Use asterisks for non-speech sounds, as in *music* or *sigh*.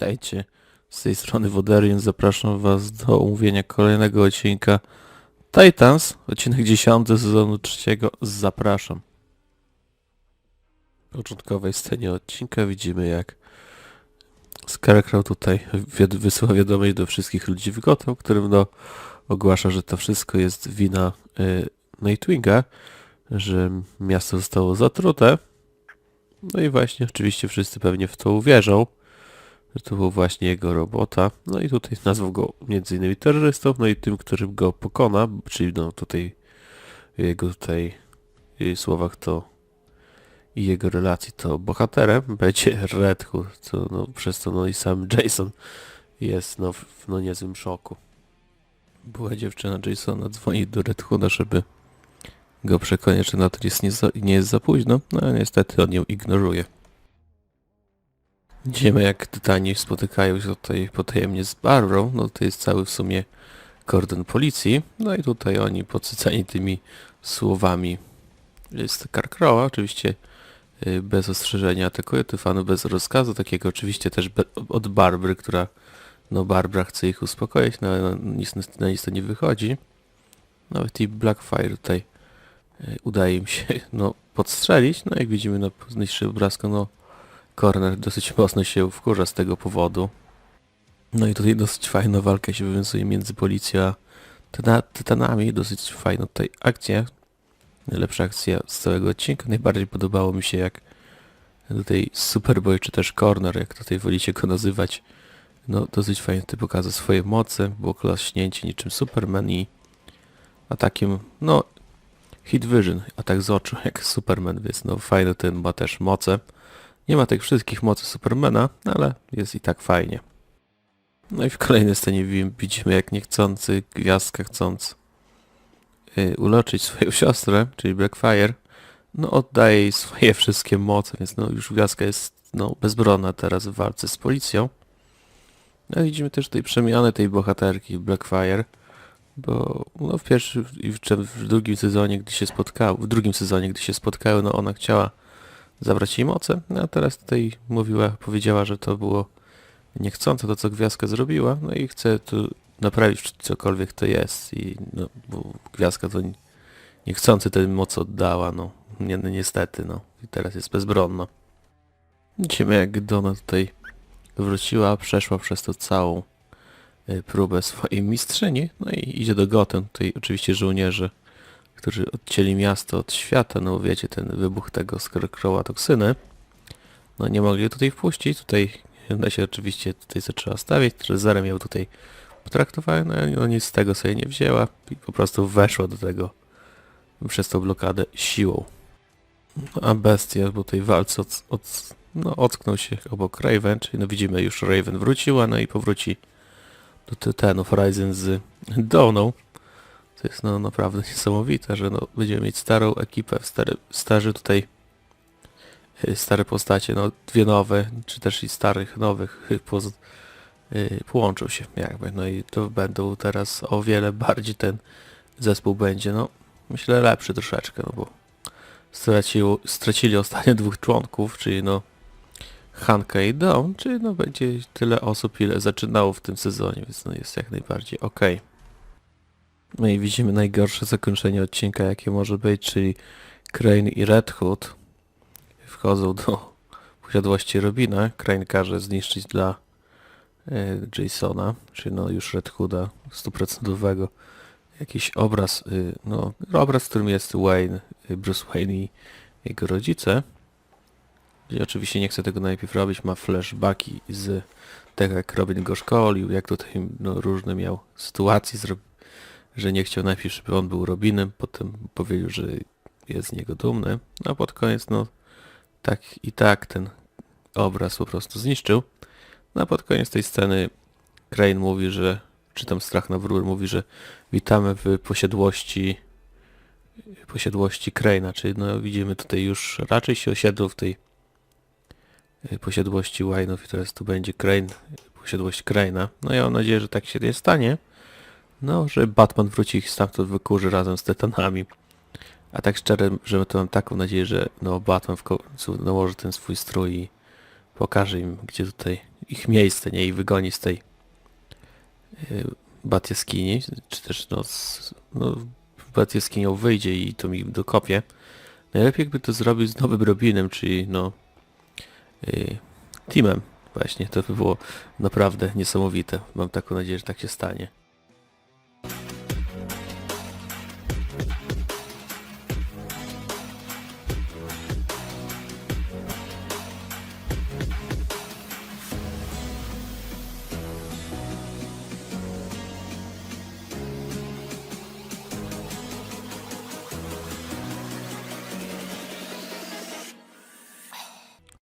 Witajcie, z tej strony Woderian. Zapraszam was do omówienia kolejnego odcinka Titans, odcinek 10 sezonu trzeciego. Zapraszam. W początkowej scenie odcinka widzimy jak Scarecrow tutaj wiad- wysyła wiadomość do wszystkich ludzi w Gotham, którym no ogłasza, że to wszystko jest wina y, Nightwinga, że miasto zostało zatrute. No i właśnie oczywiście wszyscy pewnie w to uwierzą że to był właśnie jego robota. No i tutaj nazwał go między innymi terrorystą, no i tym, którym go pokona, czyli no tutaj jego tutaj y, słowach to i jego relacji to bohaterem *laughs* będzie Red Hood, co no przez to no i sam Jason jest no w no niezłym szoku. Była dziewczyna Jasona dzwoni do Red Hooda, żeby go przekonać, że na to jest nie, za, nie jest za późno, no niestety on ją ignoruje. Widzimy jak tytani spotykają się tutaj potajemnie z Barbrą, no to jest cały w sumie kordon policji, no i tutaj oni podsycani tymi słowami. Jest Karkroła, oczywiście y, bez ostrzeżenia atakuje Tyfanu, bez rozkazu takiego. Oczywiście też od Barbry, która no Barbara chce ich uspokoić, no no, nic, na nic to nie wychodzi. Nawet i Blackfire tutaj y, udaje im się *laughs* no podstrzelić, no jak widzimy na niższym obrazku, no Corner dosyć mocno się wkurza z tego powodu. No i tutaj dosyć fajna walka się wywiązuje między policją a tyta- tytanami. Dosyć fajna tutaj akcja. Najlepsza akcja z całego odcinka. Najbardziej podobało mi się jak tutaj Superboy czy też Corner, jak tutaj wolicie go nazywać. No dosyć fajnie tutaj pokazał swoje moce. Było klaśnięcie niczym Superman i atakiem, no Hit Vision, atak z oczu jak Superman, więc no fajny ten ma też moce. Nie ma tych wszystkich mocy Supermana, ale jest i tak fajnie. No i w kolejnej scenie wi- widzimy jak niechcący gwiazdka chcąc y, uleczyć swoją *laughs* siostrę, czyli Blackfire, no oddaje jej swoje wszystkie moce, więc no już gwiazdka jest no bezbronna teraz w walce z policją. No widzimy też tutaj przemianę tej bohaterki Blackfire, bo no w pierwszym i w, w drugim sezonie, gdy się spotkały, w drugim sezonie, gdy się spotkały, no ona chciała zabrać jej moce, no a teraz tutaj mówiła, powiedziała, że to było niechcące to, co Gwiazdka zrobiła, no i chce tu naprawić cokolwiek to jest. I no, bo Gwiazdka to niechcący tę moc oddała, no, nie, no niestety, no, i teraz jest bezbronna. Widzimy jak Donna tutaj wróciła, przeszła przez to całą y, próbę swojej mistrzyni, no i idzie do Gotham, tutaj oczywiście żołnierze którzy odcięli miasto od świata, no wiecie, ten wybuch tego Scarecrowa toksyny, no nie mogli tutaj wpuścić, tutaj ona się oczywiście tutaj zaczęła stawiać, trezorem ją tutaj potraktowałem, no no nic z tego sobie nie wzięła i po prostu weszła do tego przez tą blokadę siłą. No, a bestia po tej walce od, od, no, ocknął się obok Raven, czyli no widzimy już Raven wróciła, no i powróci do Tytanów Ryzen z Dawną. To jest no naprawdę niesamowite, że no, będziemy mieć starą ekipę, stary, starzy tutaj y, stare postacie, no dwie nowe, czy też i starych, nowych y, poz, y, połączą się jakby, no i to będą teraz o wiele bardziej ten zespół będzie, no myślę lepszy troszeczkę, no bo stracił, stracili ostatnio *laughs* dwóch członków, czyli no Hanka i Dawn, czyli no będzie tyle osób, ile zaczynało w tym sezonie, więc no jest jak najbardziej okej. No i widzimy najgorsze zakończenie odcinka, jakie może być, czyli Crane i Red Hood wchodzą do posiadłości Robina. Crane każe zniszczyć dla e, Jasona, czyli no już Red Hooda stuprocentowego jakiś obraz, y, no obraz, w którym jest Wayne, y, Bruce Wayne i jego rodzice. I oczywiście nie chce tego najpierw robić, ma flashbacki z tego jak Robin go szkolił, jak tutaj no, różne miał sytuacje zrobił że nie chciał najpierw, żeby on był Robinem, potem powiedział, że jest z niego dumny, a pod koniec, no, tak i tak ten obraz po prostu zniszczył. No a pod koniec tej sceny Crane mówi, że, czy tam Strach na wróbel mówi, że witamy w posiadłości posiadłości Crane'a, czyli no widzimy tutaj już raczej się osiedlą w tej y, posiadłości Wine'ów i teraz tu będzie Crane, posiadłość Crane'a. No ja mam nadzieję, że tak się nie stanie. No, że Batman wróci ich stamtąd wykurzy razem z Tytanami. A tak szczerze, że to mam taką nadzieję, że no Batman w końcu nałoży ten swój strój i pokaże im, gdzie tutaj ich miejsce, nie? I wygoni z tej yy, bat jaskini, czy też no, z, no bat jaskinią wyjdzie i to mi dokopie. Najlepiej jakby to zrobił z nowym Robinem, czyli no yy, teamem właśnie, to by było naprawdę niesamowite. Mam taką nadzieję, że tak się stanie.